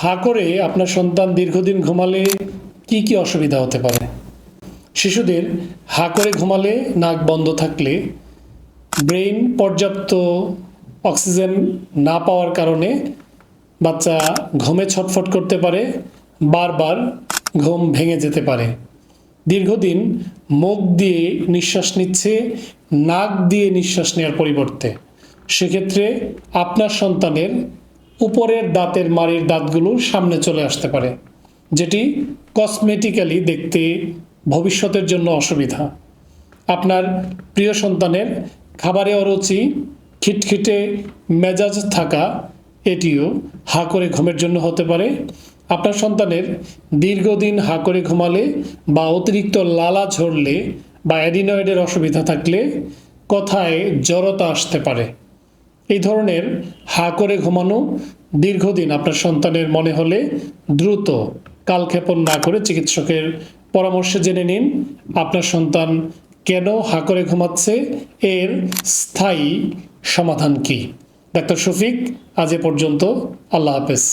হা করে আপনার সন্তান দীর্ঘদিন ঘুমালে কি কি অসুবিধা হতে পারে? শিশুদের হা করে ঘুমালে নাক বন্ধ থাকলে ব্রেইন পর্যাপ্ত অক্সিজেন না পাওয়ার কারণে বাচ্চা ঘুমে ছটফট করতে পারে, বারবার ঘুম ভেঙে যেতে পারে। দীর্ঘদিন মুখ দিয়ে নিঃশ্বাস নিচ্ছে, নাক দিয়ে নিঃশ্বাস নেওয়ার পরিবর্তে। সেক্ষেত্রে আপনার সন্তানের উপরের দাঁতের মাড়ির দাঁতগুলো সামনে চলে আসতে পারে, যেটি কসমেটিক্যালি দেখতে ভবিষ্যতের জন্য অসুবিধা। আপনার প্রিয় সন্তানের খাবারে অরুচি, খিটখিটে মেজাজ থাকা, এটিও হা করে ঘুমের জন্য হতে পারে। আপনার সন্তানের দীর্ঘদিন হা করে ঘুমালে বা অতিরিক্ত লালা ঝরলে বা অ্যাডিনয়েডের অসুবিধা থাকলে কথায় জড়তা আসতে পারে। এই ধরনের হা করে ঘুমানো, দীর্ঘদিন আপনার সন্তানের মনে হলে দ্রুত কালক্ষেপণ না করে চিকিৎসকের পরামর্শ জেনে নিন, আপনার সন্তান কেন হা করে ঘুমাচ্ছে, এর স্থায়ী সমাধান কি? ডাক্তার শফিক, আজ এ পর্যন্ত, আল্লাহ হাফেজ।